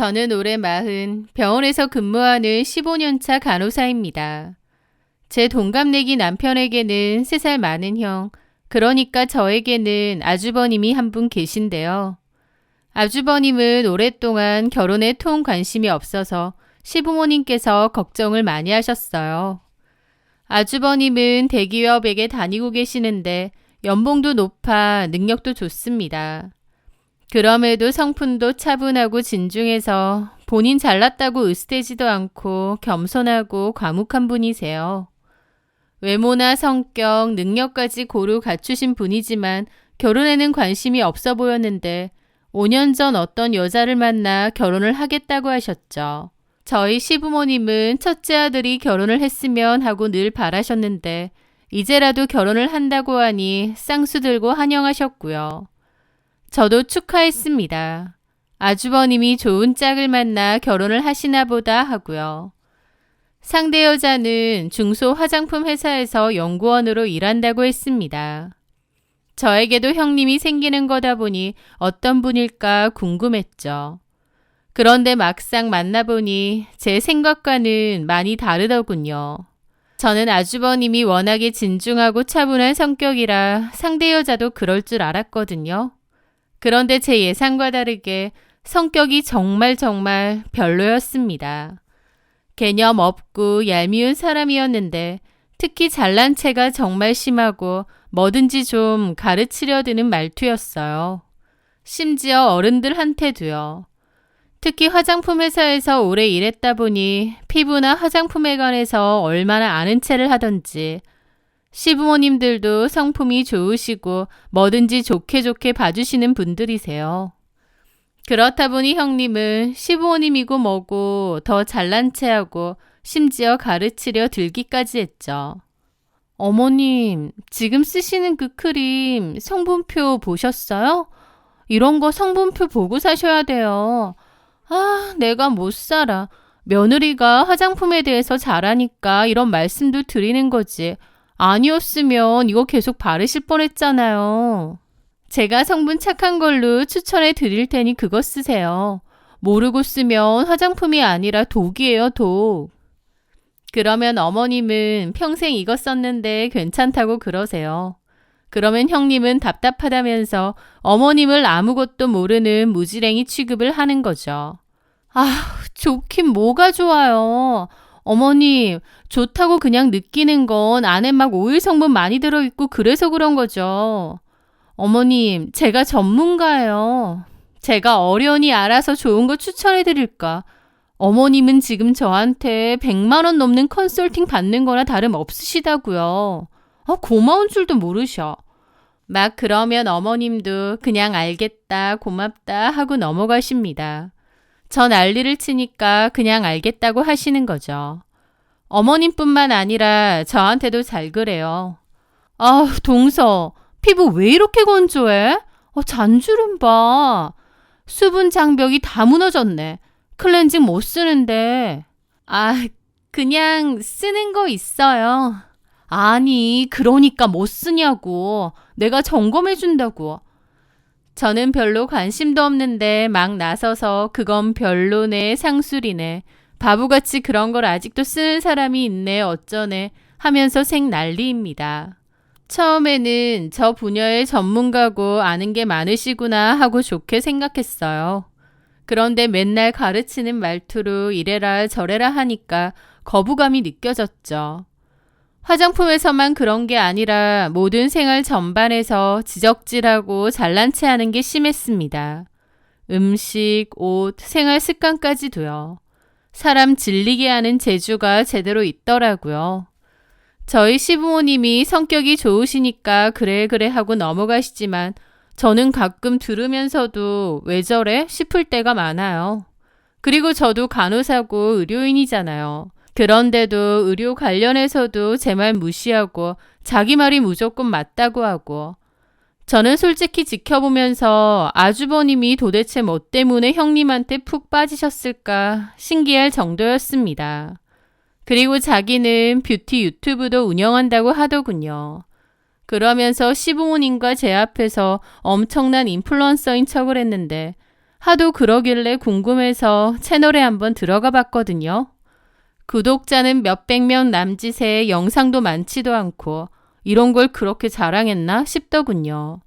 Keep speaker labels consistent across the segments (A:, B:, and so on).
A: 저는 올해 마흔 병원에서 근무하는 15년차 간호사입니다. 제 동갑내기 남편에게는 3살 많은 형, 그러니까 저에게는 아주버님이 한 분 계신데요. 아주버님은 오랫동안 결혼에 통 관심이 없어서 시부모님께서 걱정을 많이 하셨어요. 아주버님은 대기업에게 다니고 계시는데 연봉도 높아 능력도 좋습니다. 그럼에도 성품도 차분하고 진중해서 본인 잘났다고 으스대지도 않고 겸손하고 과묵한 분이세요. 외모나 성격, 능력까지 고루 갖추신 분이지만 결혼에는 관심이 없어 보였는데 5년 전 어떤 여자를 만나 결혼을 하겠다고 하셨죠. 저희 시부모님은 첫째 아들이 결혼을 했으면 하고 늘 바라셨는데 이제라도 결혼을 한다고 하니 쌍수 들고 환영하셨고요. 저도 축하했습니다. 아주버님이 좋은 짝을 만나 결혼을 하시나 보다 하고요. 상대 여자는 중소 화장품 회사에서 연구원으로 일한다고 했습니다. 저에게도 형님이 생기는 거다 보니 어떤 분일까 궁금했죠. 그런데 막상 만나보니 제 생각과는 많이 다르더군요. 저는 아주버님이 워낙에 진중하고 차분한 성격이라 상대 여자도 그럴 줄 알았거든요. 그런데 제 예상과 다르게 성격이 정말 정말 별로였습니다. 개념 없고 얄미운 사람이었는데 특히 잘난 체가 정말 심하고 뭐든지 좀 가르치려 드는 말투였어요. 심지어 어른들한테도요. 특히 화장품 회사에서 오래 일했다 보니 피부나 화장품에 관해서 얼마나 아는 체를 하던지 시부모님들도 성품이 좋으시고 뭐든지 좋게 좋게 봐주시는 분들이세요. 그렇다 보니 형님은 시부모님이고 뭐고 더 잘난 체하고 심지어 가르치려 들기까지 했죠. 어머님, 지금 쓰시는 그 크림 성분표 보셨어요? 이런 거 성분표 보고 사셔야 돼요. 아, 내가 못 살아. 며느리가 화장품에 대해서 잘하니까 이런 말씀도 드리는 거지. 아니었으면 이거 계속 바르실 뻔했잖아요. 제가 성분 착한 걸로 추천해 드릴 테니 그거 쓰세요. 모르고 쓰면 화장품이 아니라 독이에요, 독. 그러면 어머님은 평생 이거 썼는데 괜찮다고 그러세요. 그러면 형님은 답답하다면서 어머님을 아무것도 모르는 무지랭이 취급을 하는 거죠. 아, 좋긴 뭐가 좋아요. 어머님, 좋다고 그냥 느끼는 건 안에 막 오일 성분 많이 들어있고 그래서 그런 거죠. 어머님, 제가 전문가예요. 제가 어련히 알아서 좋은 거 추천해 드릴까? 어머님은 지금 저한테 100만 원 넘는 컨설팅 받는 거나 다름 없으시다고요. 아, 고마운 줄도 모르셔. 막 그러면 어머님도 그냥 알겠다, 고맙다 하고 넘어가십니다. 저 난리를 치니까 그냥 알겠다고 하시는 거죠. 어머님뿐만 아니라 저한테도 잘 그래요. 아, 동서, 피부 왜 이렇게 건조해? 어, 잔주름 봐. 수분 장벽이 다 무너졌네. 클렌징 못 쓰는데. 아, 그냥 쓰는 거 있어요. 아니, 그러니까 못 쓰냐고. 내가 점검해 준다고. 저는 별로 관심도 없는데 막 나서서 그건 별로네, 상술이네. 바보같이 그런 걸 아직도 쓰는 사람이 있네, 어쩌네 하면서 생 난리입니다. 처음에는 저 분야의 전문가고 아는 게 많으시구나 하고 좋게 생각했어요. 그런데 맨날 가르치는 말투로 이래라 저래라 하니까 거부감이 느껴졌죠. 화장품에서만 그런 게 아니라 모든 생활 전반에서 지적질하고 잘난 체 하는 게 심했습니다. 음식, 옷, 생활 습관까지도요. 사람 질리게 하는 재주가 제대로 있더라고요. 저희 시부모님이 성격이 좋으시니까 그래 그래 하고 넘어가시지만 저는 가끔 들으면서도 왜 저래 싶을 때가 많아요. 그리고 저도 간호사고 의료인이잖아요. 그런데도 의료 관련해서도 제 말 무시하고 자기 말이 무조건 맞다고 하고 저는 솔직히 지켜보면서 아주버님이 도대체 뭐 때문에 형님한테 푹 빠지셨을까 신기할 정도였습니다. 그리고 자기는 뷰티 유튜브도 운영한다고 하더군요. 그러면서 시부모님과 제 앞에서 엄청난 인플루언서인 척을 했는데 하도 그러길래 궁금해서 채널에 한번 들어가 봤거든요. 구독자는 몇백 명 남짓에 영상도 많지도 않고 이런 걸 그렇게 자랑했나 싶더군요.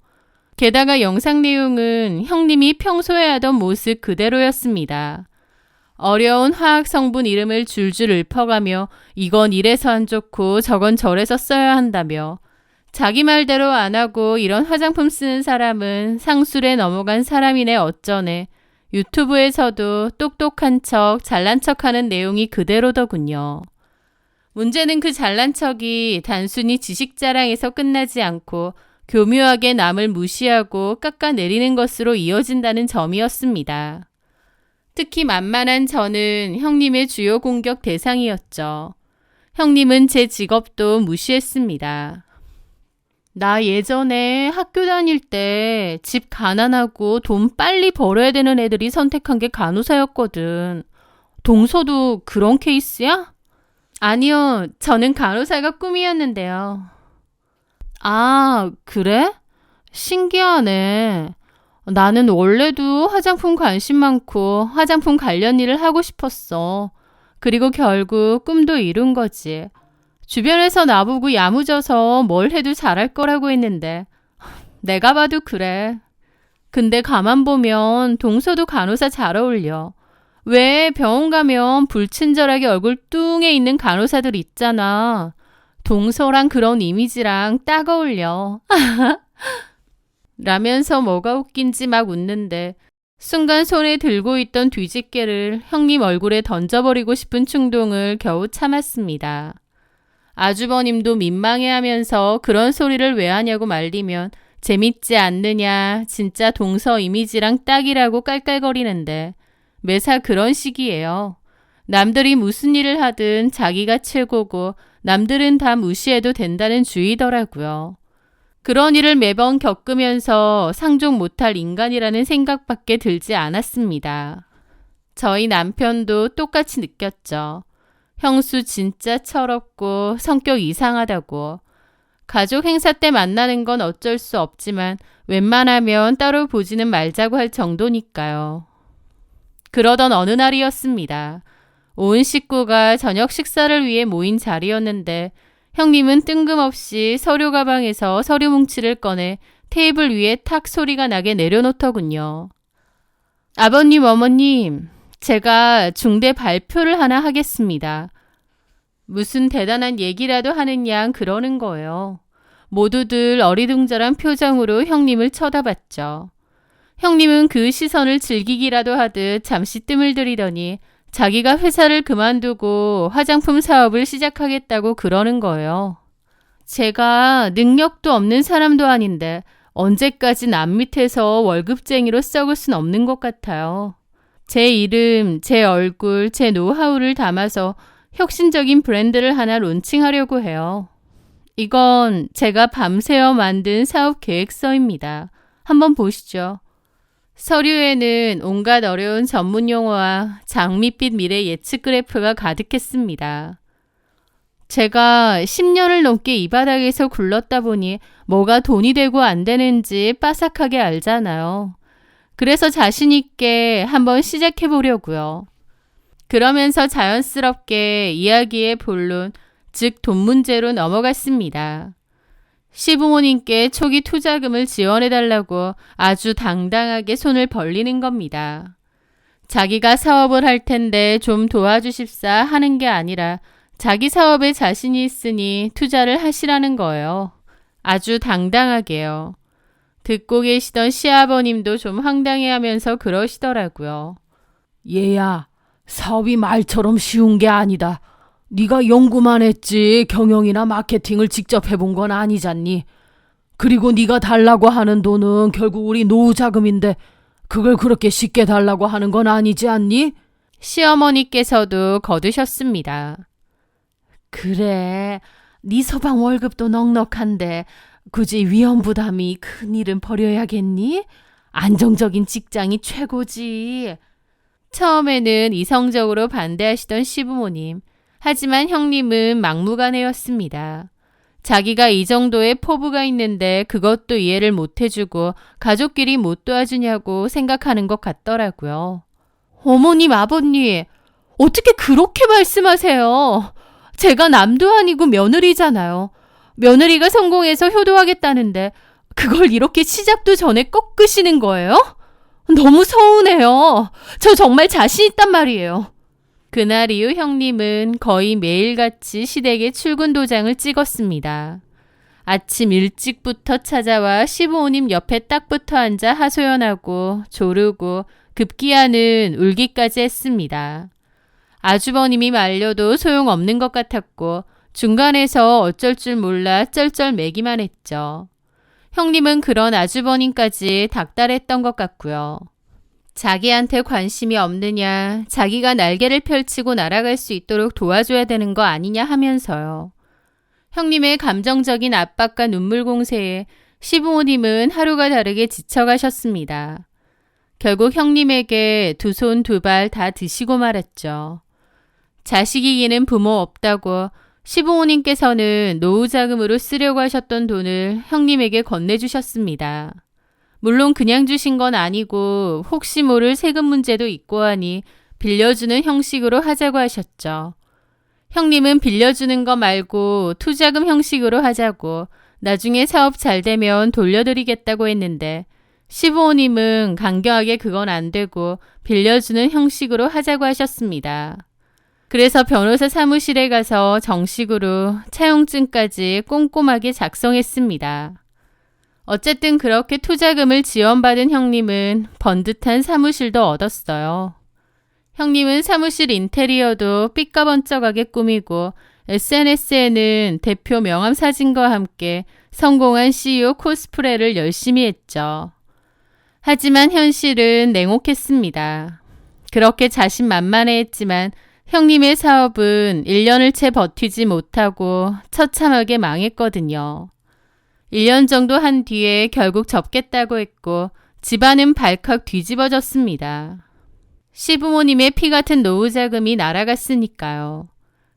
A: 게다가 영상 내용은 형님이 평소에 하던 모습 그대로였습니다. 어려운 화학 성분 이름을 줄줄 읊어가며 이건 이래서 안 좋고 저건 저래서 써야 한다며 자기 말대로 안 하고 이런 화장품 쓰는 사람은 상술에 넘어간 사람이네 어쩌네. 유튜브에서도 똑똑한 척, 잘난 척 하는 내용이 그대로더군요. 문제는 그 잘난 척이 단순히 지식 자랑에서 끝나지 않고 교묘하게 남을 무시하고 깎아내리는 것으로 이어진다는 점이었습니다. 특히 만만한 저는 형님의 주요 공격 대상이었죠. 형님은 제 직업도 무시했습니다. 나 예전에 학교 다닐 때 집 가난하고 돈 빨리 벌어야 되는 애들이 선택한 게 간호사였거든. 동서도 그런 케이스야? 아니요, 저는 간호사가 꿈이었는데요. 아, 그래? 신기하네. 나는 원래도 화장품 관심 많고 화장품 관련 일을 하고 싶었어. 그리고 결국 꿈도 이룬 거지. 주변에서 나보고 야무져서 뭘 해도 잘할 거라고 했는데 내가 봐도 그래. 근데 가만 보면 동서도 간호사 잘 어울려. 왜 병원 가면 불친절하게 얼굴 뚱해 있는 간호사들 있잖아. 동서랑 그런 이미지랑 딱 어울려. 라면서 뭐가 웃긴지 막 웃는데 순간 손에 들고 있던 뒤집개를 형님 얼굴에 던져버리고 싶은 충동을 겨우 참았습니다. 아주버님도 민망해하면서 그런 소리를 왜 하냐고 말리면 재밌지 않느냐, 진짜 동서 이미지랑 딱이라고 깔깔거리는데 매사 그런 식이에요. 남들이 무슨 일을 하든 자기가 최고고 남들은 다 무시해도 된다는 주의더라고요. 그런 일을 매번 겪으면서 상종 못할 인간이라는 생각밖에 들지 않았습니다. 저희 남편도 똑같이 느꼈죠. 형수 진짜 철없고 성격 이상하다고. 가족 행사 때 만나는 건 어쩔 수 없지만 웬만하면 따로 보지는 말자고 할 정도니까요. 그러던 어느 날이었습니다. 온 식구가 저녁 식사를 위해 모인 자리였는데 형님은 뜬금없이 서류 가방에서 서류 뭉치를 꺼내 테이블 위에 탁 소리가 나게 내려놓더군요. 아버님, 어머님, 제가 중대 발표를 하나 하겠습니다. 무슨 대단한 얘기라도 하는 양 그러는 거예요. 모두들 어리둥절한 표정으로 형님을 쳐다봤죠. 형님은 그 시선을 즐기기라도 하듯 잠시 뜸을 들이더니 자기가 회사를 그만두고 화장품 사업을 시작하겠다고 그러는 거예요. 제가 능력도 없는 사람도 아닌데 언제까지 남 밑에서 월급쟁이로 썩을 순 없는 것 같아요. 제 이름, 제 얼굴, 제 노하우를 담아서 혁신적인 브랜드를 하나 론칭하려고 해요. 이건 제가 밤새워 만든 사업 계획서입니다. 한번 보시죠. 서류에는 온갖 어려운 전문 용어와 장밋빛 미래 예측 그래프가 가득했습니다. 제가 10년을 넘게 이 바닥에서 굴렀다 보니 뭐가 돈이 되고 안 되는지 빠삭하게 알잖아요. 그래서 자신있게 한번 시작해 보려고요. 그러면서 자연스럽게 이야기의 본론, 즉 돈 문제로 넘어갔습니다. 시부모님께 초기 투자금을 지원해달라고 아주 당당하게 손을 벌리는 겁니다. 자기가 사업을 할 텐데 좀 도와주십사 하는 게 아니라 자기 사업에 자신이 있으니 투자를 하시라는 거예요. 아주 당당하게요. 듣고 계시던 시아버님도 좀 황당해 하면서 그러시더라고요.
B: 얘야, 사업이 말처럼 쉬운 게 아니다. 네가 연구만 했지 경영이나 마케팅을 직접 해본 건 아니잖니. 그리고 네가 달라고 하는 돈은 결국 우리 노후 자금인데 그걸 그렇게 쉽게 달라고 하는 건 아니지 않니?
A: 시어머니께서도 거두셨습니다.
B: 그래, 네 서방 월급도 넉넉한데 굳이 위험 부담이 큰 일은 버려야겠니? 안정적인 직장이 최고지.
A: 처음에는 이성적으로 반대하시던 시부모님. 하지만 형님은 막무가내였습니다. 자기가 이 정도의 포부가 있는데 그것도 이해를 못 해주고 가족끼리 못 도와주냐고 생각하는 것 같더라고요. 어머님, 아버님, 어떻게 그렇게 말씀하세요? 제가 남도 아니고 며느리잖아요. 며느리가 성공해서 효도하겠다는데 그걸 이렇게 시작도 전에 꺾으시는 거예요? 너무 서운해요. 저 정말 자신 있단 말이에요. 그날 이후 형님은 거의 매일같이 시댁에 출근 도장을 찍었습니다. 아침 일찍부터 찾아와 시부모님 옆에 딱 붙어 앉아 하소연하고 조르고 급기야는 울기까지 했습니다. 아주버님이 말려도 소용없는 것 같았고 중간에서 어쩔 줄 몰라 쩔쩔매기만 했죠. 형님은 그런 아주버님까지 닥달했던 것 같고요. 자기한테 관심이 없느냐, 자기가 날개를 펼치고 날아갈 수 있도록 도와줘야 되는 거 아니냐 하면서요. 형님의 감정적인 압박과 눈물 공세에 시부모님은 하루가 다르게 지쳐가셨습니다. 결국 형님에게 두 손 두 발 다 드시고 말았죠. 자식이기는 부모 없다고 시부모님께서는 노후 자금으로 쓰려고 하셨던 돈을 형님에게 건네주셨습니다. 물론 그냥 주신 건 아니고 혹시 모를 세금 문제도 있고 하니 빌려주는 형식으로 하자고 하셨죠. 형님은 빌려주는 거 말고 투자금 형식으로 하자고 나중에 사업 잘 되면 돌려드리겠다고 했는데 시부모님은 강경하게 그건 안 되고 빌려주는 형식으로 하자고 하셨습니다. 그래서 변호사 사무실에 가서 정식으로 차용증까지 꼼꼼하게 작성했습니다. 어쨌든 그렇게 투자금을 지원받은 형님은 번듯한 사무실도 얻었어요. 형님은 사무실 인테리어도 삐까번쩍하게 꾸미고 SNS에는 대표 명함 사진과 함께 성공한 CEO 코스프레를 열심히 했죠. 하지만 현실은 냉혹했습니다. 그렇게 자신만만해 했지만 형님의 사업은 1년을 채 버티지 못하고 처참하게 망했거든요. 1년 정도 한 뒤에 결국 접겠다고 했고 집안은 발칵 뒤집어졌습니다. 시부모님의 피 같은 노후 자금이 날아갔으니까요.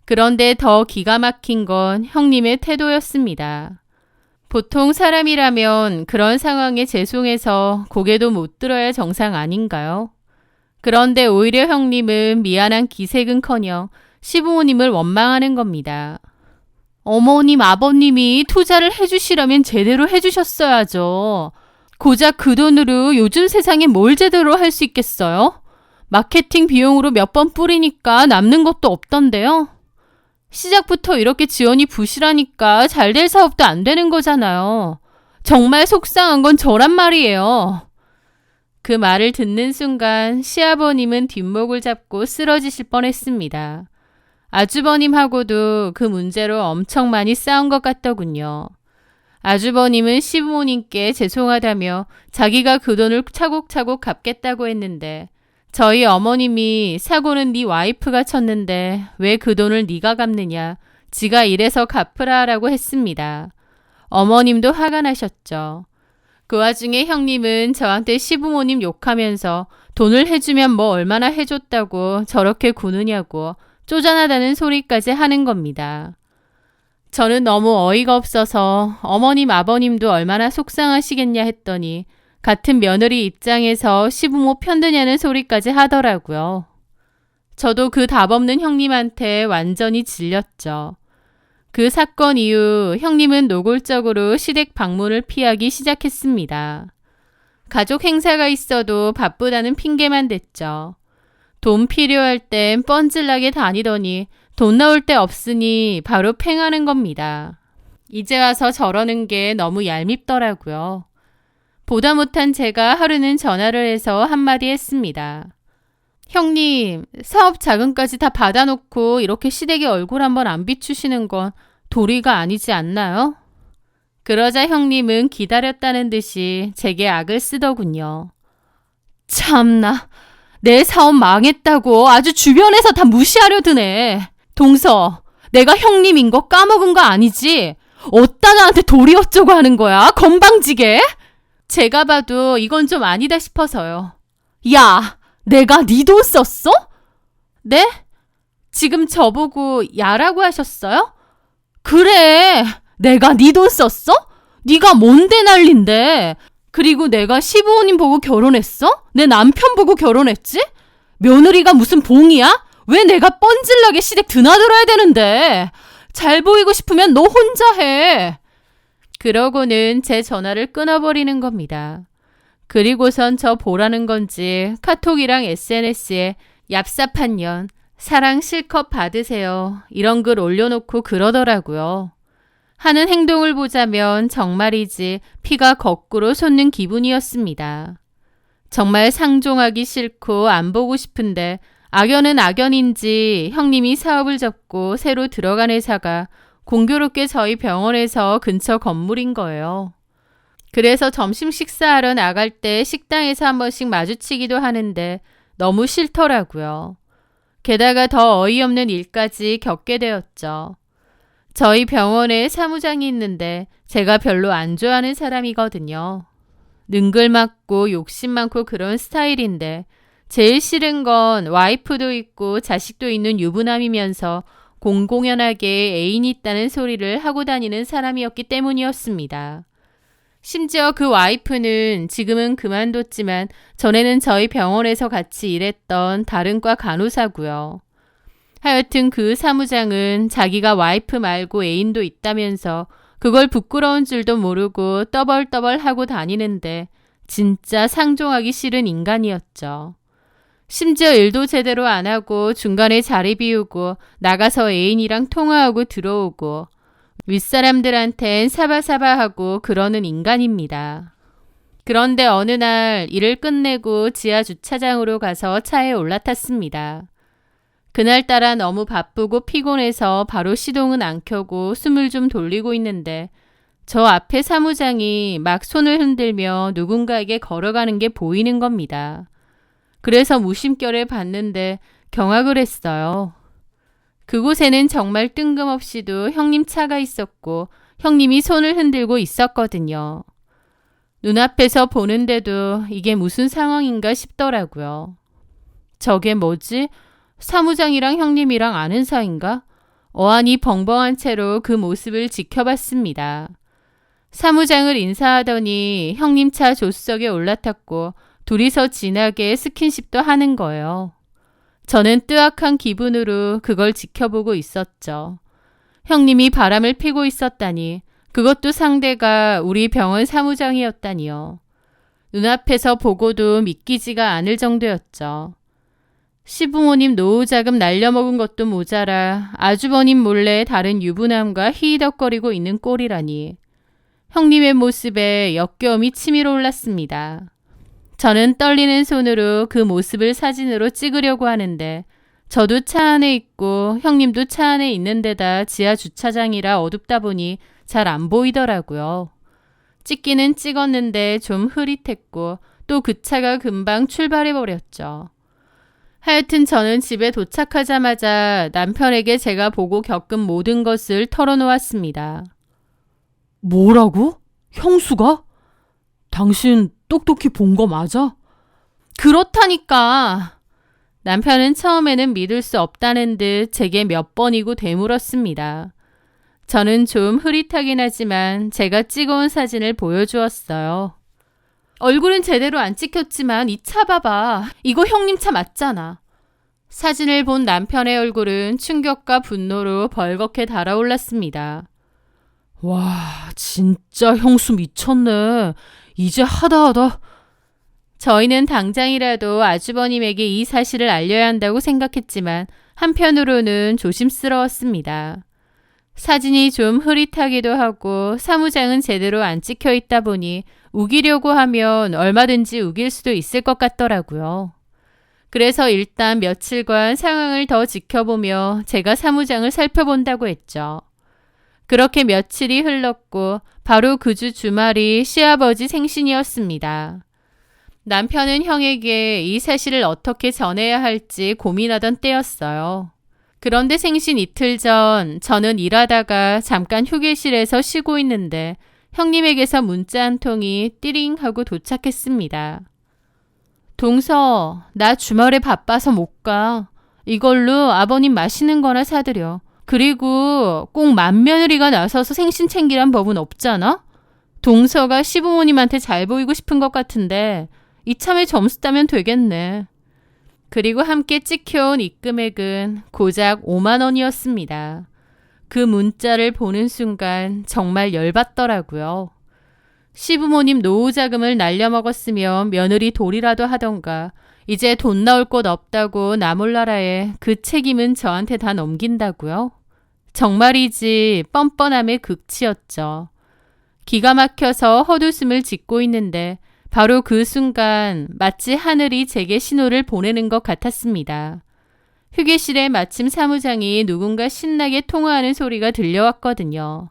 A: 그런데 더 기가 막힌 건 형님의 태도였습니다. 보통 사람이라면 그런 상황에 죄송해서 고개도 못 들어야 정상 아닌가요? 그런데 오히려 형님은 미안한 기색은커녕 시부모님을 원망하는 겁니다. 어머님, 아버님이 투자를 해주시라면 제대로 해주셨어야죠. 고작 그 돈으로 요즘 세상에 뭘 제대로 할 수 있겠어요? 마케팅 비용으로 몇 번 뿌리니까 남는 것도 없던데요. 시작부터 이렇게 지원이 부실하니까 잘 될 사업도 안 되는 거잖아요. 정말 속상한 건 저란 말이에요. 그 말을 듣는 순간 시아버님은 뒷목을 잡고 쓰러지실 뻔했습니다. 아주버님하고도 그 문제로 엄청 많이 싸운 것 같더군요. 아주버님은 시부모님께 죄송하다며 자기가 그 돈을 차곡차곡 갚겠다고 했는데 저희 어머님이 사고는 네 와이프가 쳤는데 왜 그 돈을 네가 갚느냐 지가 이래서 갚으라라고 했습니다. 어머님도 화가 나셨죠. 그 와중에 형님은 저한테 시부모님 욕하면서 돈을 해주면 뭐 얼마나 해줬다고 저렇게 구느냐고 쪼잔하다는 소리까지 하는 겁니다. 저는 너무 어이가 없어서 어머님, 아버님도 얼마나 속상하시겠냐 했더니 같은 며느리 입장에서 시부모 편드냐는 소리까지 하더라고요. 저도 그 답 없는 형님한테 완전히 질렸죠. 그 사건 이후 형님은 노골적으로 시댁 방문을 피하기 시작했습니다. 가족 행사가 있어도 바쁘다는 핑계만 댔죠. 돈 필요할 땐 뻔질나게 다니더니 돈 나올 때 없으니 바로 팽하는 겁니다. 이제 와서 저러는 게 너무 얄밉더라고요. 보다 못한 제가 하루는 전화를 해서 한마디 했습니다. 형님, 사업 자금까지 다 받아놓고 이렇게 시댁에 얼굴 한번 안 비추시는 건 도리가 아니지 않나요? 그러자 형님은 기다렸다는 듯이 제게 악을 쓰더군요. 참나, 내 사업 망했다고 아주 주변에서 다 무시하려 드네. 동서, 내가 형님인 거 까먹은 거 아니지? 어따 나한테 도리 어쩌고 하는 거야? 건방지게? 제가 봐도 이건 좀 아니다 싶어서요. 야, 내가 네 돈 썼어? 네? 지금 저보고 야라고 하셨어요? 그래,
B: 내가 네 돈 썼어? 네가 뭔데 난린데? 그리고 내가 시부모님 보고 결혼했어? 내 남편 보고 결혼했지? 며느리가 무슨 봉이야? 왜 내가 뻔질나게 시댁 드나들어야 되는데? 잘 보이고 싶으면 너 혼자 해.
A: 그러고는 제 전화를 끊어버리는 겁니다. 그리고선 저 보라는 건지 카톡이랑 SNS에 얍삽한 년, 사랑 실컷 받으세요. 이런 글 올려놓고 그러더라고요. 하는 행동을 보자면 정말이지 피가 거꾸로 솟는 기분이었습니다. 정말 상종하기 싫고 안 보고 싶은데 악연은 악연인지 형님이 사업을 접고 새로 들어간 회사가 공교롭게 저희 병원에서 근처 건물인 거예요. 그래서 점심 식사하러 나갈 때 식당에서 한 번씩 마주치기도 하는데 너무 싫더라고요. 게다가 더 어이없는 일까지 겪게 되었죠. 저희 병원에 사무장이 있는데 제가 별로 안 좋아하는 사람이거든요. 능글맞고 욕심 많고 그런 스타일인데 제일 싫은 건 와이프도 있고 자식도 있는 유부남이면서 공공연하게 애인이 있다는 소리를 하고 다니는 사람이었기 때문이었습니다. 심지어 그 와이프는 지금은 그만뒀지만 전에는 저희 병원에서 같이 일했던 다른 과 간호사고요. 하여튼 그 사무장은 자기가 와이프 말고 애인도 있다면서 그걸 부끄러운 줄도 모르고 떠벌떠벌 하고 다니는데 진짜 상종하기 싫은 인간이었죠. 심지어 일도 제대로 안 하고 중간에 자리 비우고 나가서 애인이랑 통화하고 들어오고 윗사람들한텐 사바사바하고 그러는 인간입니다. 그런데 어느 날 일을 끝내고 지하 주차장으로 가서 차에 올라탔습니다. 그날따라 너무 바쁘고 피곤해서 바로 시동은 안 켜고 숨을 좀 돌리고 있는데 저 앞에 사무장이 막 손을 흔들며 누군가에게 걸어가는 게 보이는 겁니다. 그래서 무심결에 봤는데 경악을 했어요. 그곳에는 정말 뜬금없이도 형님 차가 있었고 형님이 손을 흔들고 있었거든요. 눈앞에서 보는데도 이게 무슨 상황인가 싶더라고요. 저게 뭐지? 사무장이랑 형님이랑 아는 사이인가? 어안이 벙벙한 채로 그 모습을 지켜봤습니다. 사무장을 인사하더니 형님 차 조수석에 올라탔고 둘이서 진하게 스킨십도 하는 거예요. 저는 뜨악한 기분으로 그걸 지켜보고 있었죠. 형님이 바람을 피고 있었다니 그것도 상대가 우리 병원 사무장이었다니요. 눈앞에서 보고도 믿기지가 않을 정도였죠. 시부모님 노후자금 날려먹은 것도 모자라 아주버님 몰래 다른 유부남과 히덕거리고 있는 꼴이라니. 형님의 모습에 역겨움이 치밀어 올랐습니다. 저는 떨리는 손으로 그 모습을 사진으로 찍으려고 하는데 저도 차 안에 있고 형님도 차 안에 있는 데다 지하 주차장이라 어둡다 보니 잘 안 보이더라고요. 찍기는 찍었는데 좀 흐릿했고 또 그 차가 금방 출발해 버렸죠. 하여튼 저는 집에 도착하자마자 남편에게 제가 보고 겪은 모든 것을 털어놓았습니다.
B: 뭐라고? 형수가? 당신 똑똑히 본 거 맞아?
A: 그렇다니까. 남편은 처음에는 믿을 수 없다는 듯 제게 몇 번이고 되물었습니다. 저는 좀 흐릿하긴 하지만 제가 찍어온 사진을 보여주었어요. 얼굴은 제대로 안 찍혔지만 이 차 봐봐. 이거 형님 차 맞잖아. 사진을 본 남편의 얼굴은 충격과 분노로 벌겋게 달아올랐습니다.
B: 와, 진짜 형수 미쳤네. 이제 하다 하다.
A: 저희는 당장이라도 아주버님에게 이 사실을 알려야 한다고 생각했지만 한편으로는 조심스러웠습니다. 사진이 좀 흐릿하기도 하고 사무장은 제대로 안 찍혀 있다 보니 우기려고 하면 얼마든지 우길 수도 있을 것 같더라고요. 그래서 일단 며칠간 상황을 더 지켜보며 제가 사무장을 살펴본다고 했죠. 그렇게 며칠이 흘렀고 바로 그 주 주말이 시아버지 생신이었습니다. 남편은 형에게 이 사실을 어떻게 전해야 할지 고민하던 때였어요. 그런데 생신 이틀 전 저는 일하다가 잠깐 휴게실에서 쉬고 있는데 형님에게서 문자 한 통이 띠링 하고 도착했습니다. 동서, 나 주말에 바빠서 못 가. 이걸로 아버님 맛있는 거나 사드려. 그리고 꼭 맏며느리가 나서서 생신 챙기란 법은 없잖아? 동서가 시부모님한테 잘 보이고 싶은 것 같은데 이참에 점수 따면 되겠네. 그리고 함께 찍혀온 입금액은 고작 5만 원이었습니다. 그 문자를 보는 순간 정말 열받더라고요. 시부모님 노후 자금을 날려먹었으면 며느리 돌이라도 하던가 이제 돈 나올 곳 없다고 나몰라라에 그 책임은 저한테 다 넘긴다고요? 정말이지 뻔뻔함의 극치였죠. 기가 막혀서 헛웃음을 짓고 있는데 바로 그 순간 마치 하늘이 제게 신호를 보내는 것 같았습니다. 휴게실에 마침 사무장이 누군가 신나게 통화하는 소리가 들려왔거든요.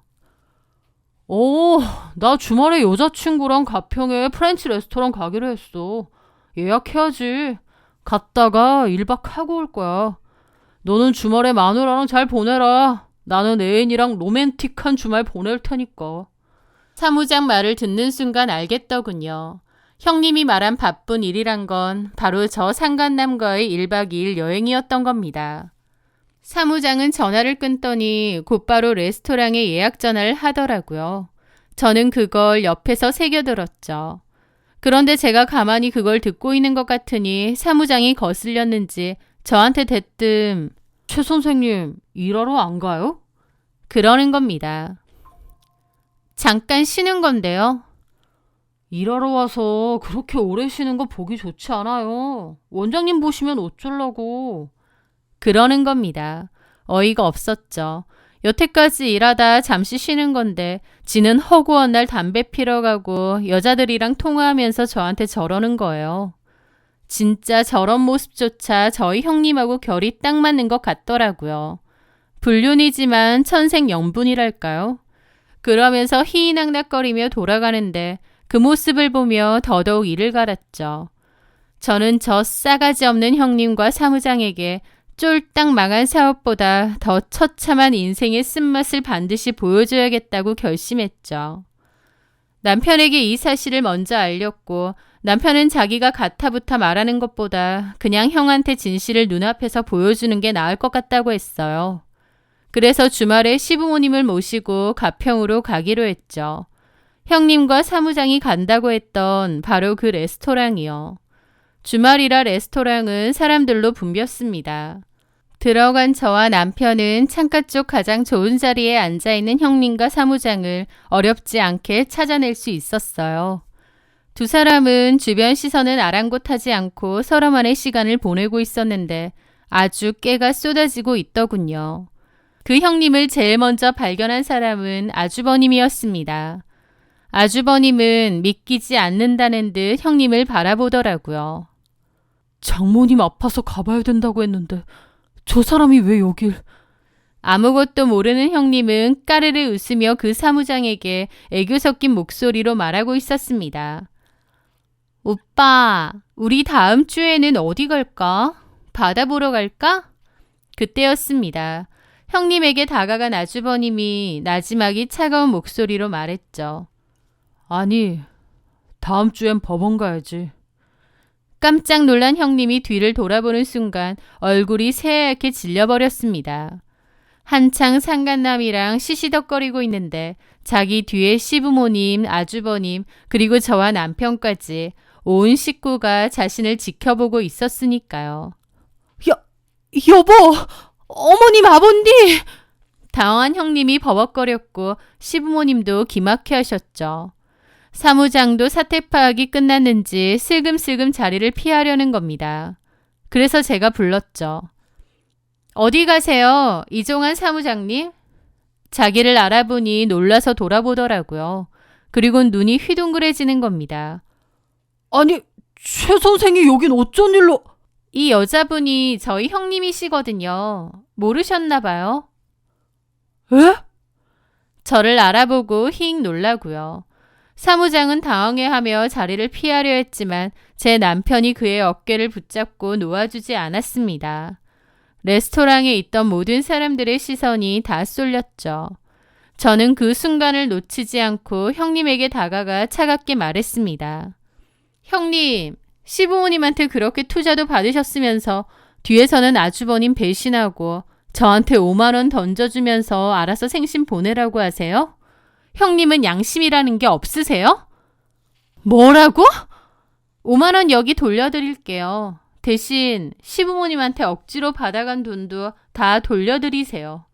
B: 어, 나 주말에 여자친구랑 가평에 프렌치 레스토랑 가기로 했어. 예약해야지. 갔다가 1박 하고 올 거야. 너는 주말에 마누라랑 잘 보내라. 나는 애인이랑 로맨틱한 주말 보낼 테니까.
A: 사무장 말을 듣는 순간 알겠더군요. 형님이 말한 바쁜 일이란 건 바로 저 상간남과의 1박 2일 여행이었던 겁니다. 사무장은 전화를 끊더니 곧바로 레스토랑에 예약 전화를 하더라고요. 저는 그걸 옆에서 새겨들었죠. 그런데 제가 가만히 그걸 듣고 있는 것 같으니 사무장이 거슬렸는지 저한테 대뜸
B: 최 선생님, 일하러 안 가요?
A: 그러는 겁니다. 잠깐 쉬는 건데요.
B: 일하러 와서 그렇게 오래 쉬는 거 보기 좋지 않아요. 원장님 보시면 어쩌려고.
A: 그러는 겁니다. 어이가 없었죠. 여태까지 일하다 잠시 쉬는 건데 지는 허구한 날 담배 피러 가고 여자들이랑 통화하면서 저한테 저러는 거예요. 진짜 저런 모습조차 저희 형님하고 결이 딱 맞는 것 같더라고요. 불륜이지만 천생연분이랄까요? 그러면서 희희낙낙거리며 돌아가는데 그 모습을 보며 더더욱 이를 갈았죠. 저는 저 싸가지 없는 형님과 사무장에게 쫄딱 망한 사업보다 더 처참한 인생의 쓴맛을 반드시 보여줘야겠다고 결심했죠. 남편에게 이 사실을 먼저 알렸고 남편은 자기가 가타부타 말하는 것보다 그냥 형한테 진실을 눈앞에서 보여주는 게 나을 것 같다고 했어요. 그래서 주말에 시부모님을 모시고 가평으로 가기로 했죠. 형님과 사무장이 간다고 했던 바로 그 레스토랑이요. 주말이라 레스토랑은 사람들로 붐볐습니다. 들어간 저와 남편은 창가 쪽 가장 좋은 자리에 앉아 있는 형님과 사무장을 어렵지 않게 찾아낼 수 있었어요. 두 사람은 주변 시선은 아랑곳하지 않고 서로만의 시간을 보내고 있었는데 아주 깨가 쏟아지고 있더군요. 그 형님을 제일 먼저 발견한 사람은 아주버님이었습니다. 아주버님은 믿기지 않는다는 듯 형님을 바라보더라고요.
B: 장모님 아파서 가봐야 된다고 했는데 저 사람이 왜 여길?
A: 아무것도 모르는 형님은 까르르 웃으며 그 사무장에게 애교 섞인 목소리로 말하고 있었습니다. 오빠, 우리 다음 주에는 어디 갈까? 바다 보러 갈까? 그때였습니다. 형님에게 다가간 아주버님이 나지막이 차가운 목소리로 말했죠.
B: 아니, 다음 주엔 법원 가야지.
A: 깜짝 놀란 형님이 뒤를 돌아보는 순간 얼굴이 새하얗게 질려버렸습니다. 한창 상간남이랑 시시덕거리고 있는데 자기 뒤에 시부모님, 아주버님, 그리고 저와 남편까지 온 식구가 자신을 지켜보고 있었으니까요.
B: 여보! 어머님 아버님!
A: 당황한 형님이 버벅거렸고 시부모님도 기막혀 하셨죠. 사무장도 사태 파악이 끝났는지 슬금슬금 자리를 피하려는 겁니다. 그래서 제가 불렀죠. 어디 가세요? 이종환 사무장님? 자기를 알아보니 놀라서 돌아보더라고요. 그리고 눈이 휘둥그레지는 겁니다.
B: 아니, 최 선생이 여긴 어쩐 일로...
A: 이 여자분이 저희 형님이시거든요. 모르셨나 봐요.
B: 에?
A: 저를 알아보고 힝 놀라고요. 사무장은 당황해하며 자리를 피하려 했지만 제 남편이 그의 어깨를 붙잡고 놓아주지 않았습니다. 레스토랑에 있던 모든 사람들의 시선이 다 쏠렸죠. 저는 그 순간을 놓치지 않고 형님에게 다가가 차갑게 말했습니다. 형님, 시부모님한테 그렇게 투자도 받으셨으면서 뒤에서는 아주버님 배신하고 저한테 5만원 던져주면서 알아서 생신 보내라고 하세요? 형님은 양심이라는 게 없으세요? 뭐라고? 5만원 여기 돌려드릴게요. 대신 시부모님한테 억지로 받아간 돈도 다 돌려드리세요.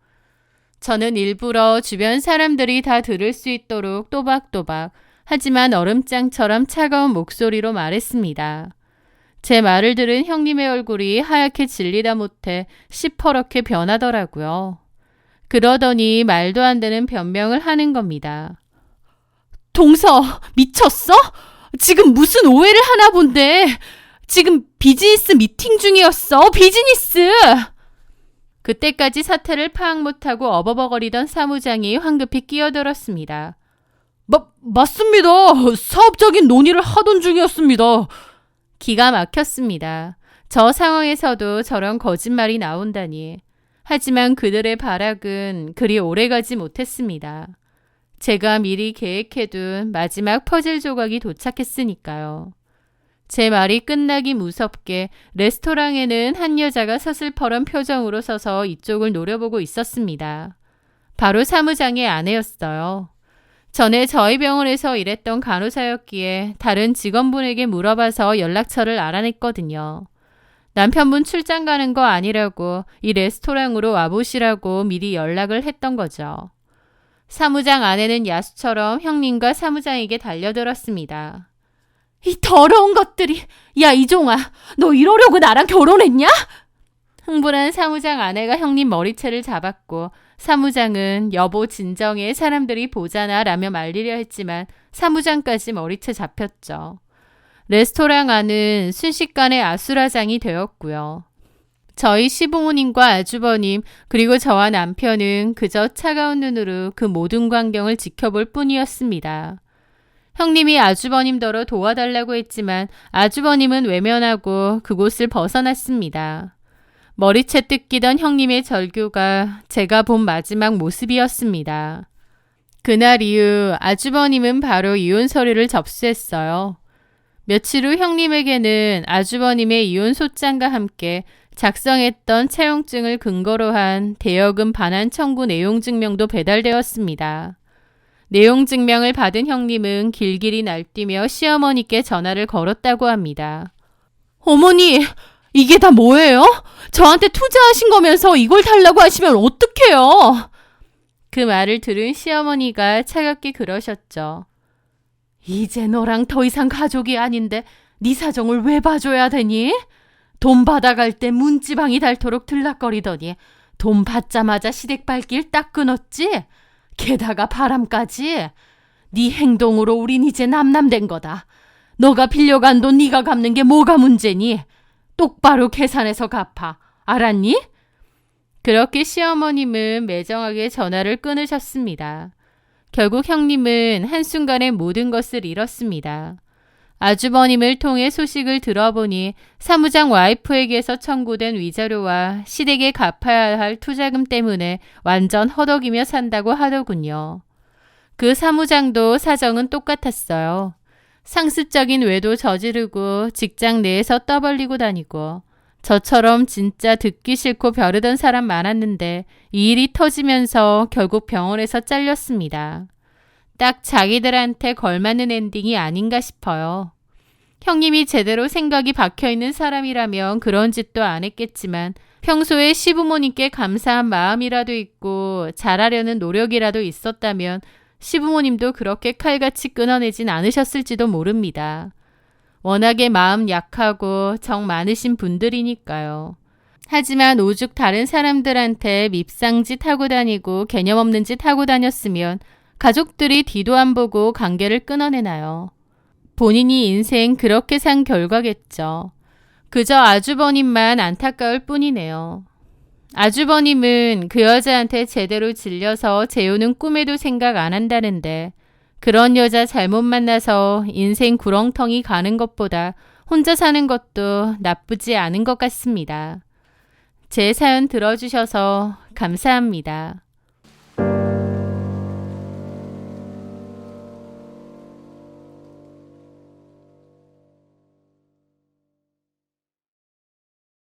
A: 저는 일부러 주변 사람들이 다 들을 수 있도록 또박또박 하지만 얼음장처럼 차가운 목소리로 말했습니다. 제 말을 들은 형님의 얼굴이 하얗게 질리다 못해 시퍼렇게 변하더라고요. 그러더니 말도 안 되는 변명을 하는 겁니다. 동서, 미쳤어? 지금 무슨 오해를 하나 본데. 지금 비즈니스 미팅 중이었어. 비즈니스! 그때까지 사태를 파악 못하고 어버버거리던 사무장이 황급히 끼어들었습니다.
B: 마, 맞습니다. 사업적인 논의를 하던 중이었습니다.
A: 기가 막혔습니다. 저 상황에서도 저런 거짓말이 나온다니. 하지만 그들의 발악은 그리 오래가지 못했습니다. 제가 미리 계획해둔 마지막 퍼즐 조각이 도착했으니까요. 제 말이 끝나기 무섭게 레스토랑에는 한 여자가 서슬퍼런 표정으로 서서 이쪽을 노려보고 있었습니다. 바로 사무장의 아내였어요. 전에 저희 병원에서 일했던 간호사였기에 다른 직원분에게 물어봐서 연락처를 알아냈거든요. 남편분 출장 가는 거 아니라고 이 레스토랑으로 와보시라고 미리 연락을 했던 거죠. 사무장 아내는 야수처럼 형님과 사무장에게 달려들었습니다.
B: 이 더러운 것들이. 야, 이종아. 너 이러려고 나랑 결혼했냐?
A: 흥분한 사무장 아내가 형님 머리채를 잡았고 사무장은 여보 진정해 사람들이 보잖아 라며 말리려 했지만 사무장까지 머리채 잡혔죠. 레스토랑 안은 순식간에 아수라장이 되었고요. 저희 시부모님과 아주버님 그리고 저와 남편은 그저 차가운 눈으로 그 모든 광경을 지켜볼 뿐이었습니다. 형님이 아주버님더러 도와달라고 했지만 아주버님은 외면하고 그곳을 벗어났습니다. 머리채 뜯기던 형님의 절규가 제가 본 마지막 모습이었습니다. 그날 이후 아주버님은 바로 이혼 서류를 접수했어요. 며칠 후 형님에게는 아주버님의 이혼 소장과 함께 작성했던 채용증을 근거로 한 대여금 반환 청구 내용 증명도 배달되었습니다. 내용 증명을 받은 형님은 길길이 날뛰며 시어머니께 전화를 걸었다고 합니다.
B: 어머니, 이게 다 뭐예요? 저한테 투자하신 거면서 이걸 달라고 하시면 어떡해요?
A: 그 말을 들은 시어머니가 차갑게 그러셨죠.
B: 이제 너랑 더 이상 가족이 아닌데 네 사정을 왜 봐줘야 되니? 돈 받아갈 때 문지방이 닳도록 들락거리더니 돈 받자마자 시댁발길 딱 끊었지? 게다가 바람까지? 네 행동으로 우린 이제 남남된 거다. 너가 빌려간 돈 네가 갚는 게 뭐가 문제니? 똑바로 계산해서 갚아. 알았니?
A: 그렇게 시어머님은 매정하게 전화를 끊으셨습니다. 결국 형님은 한순간에 모든 것을 잃었습니다. 아주버님을 통해 소식을 들어보니 사무장 와이프에게서 청구된 위자료와 시댁에 갚아야 할 투자금 때문에 완전 허덕이며 산다고 하더군요. 그 사무장도 사정은 똑같았어요. 상습적인 외도 저지르고 직장 내에서 떠벌리고 다니고 저처럼 진짜 듣기 싫고 벼르던 사람 많았는데 이 일이 터지면서 결국 병원에서 잘렸습니다. 딱 자기들한테 걸맞는 엔딩이 아닌가 싶어요. 형님이 제대로 생각이 박혀 있는 사람이라면 그런 짓도 안 했겠지만 평소에 시부모님께 감사한 마음이라도 있고 잘하려는 노력이라도 있었다면 시부모님도 그렇게 칼같이 끊어내진 않으셨을지도 모릅니다. 워낙에 마음 약하고 정 많으신 분들이니까요. 하지만 오죽 다른 사람들한테 밉상짓 하고 다니고 개념 없는 짓 하고 다녔으면 가족들이 뒤도 안 보고 관계를 끊어내나요? 본인이 인생 그렇게 산 결과겠죠. 그저 아주버님만 안타까울 뿐이네요. 아주버님은 그 여자한테 제대로 질려서 재우는 꿈에도 생각 안 한다는데 그런 여자 잘못 만나서 인생 구렁텅이 가는 것보다 혼자 사는 것도 나쁘지 않은 것 같습니다. 제 사연 들어주셔서 감사합니다.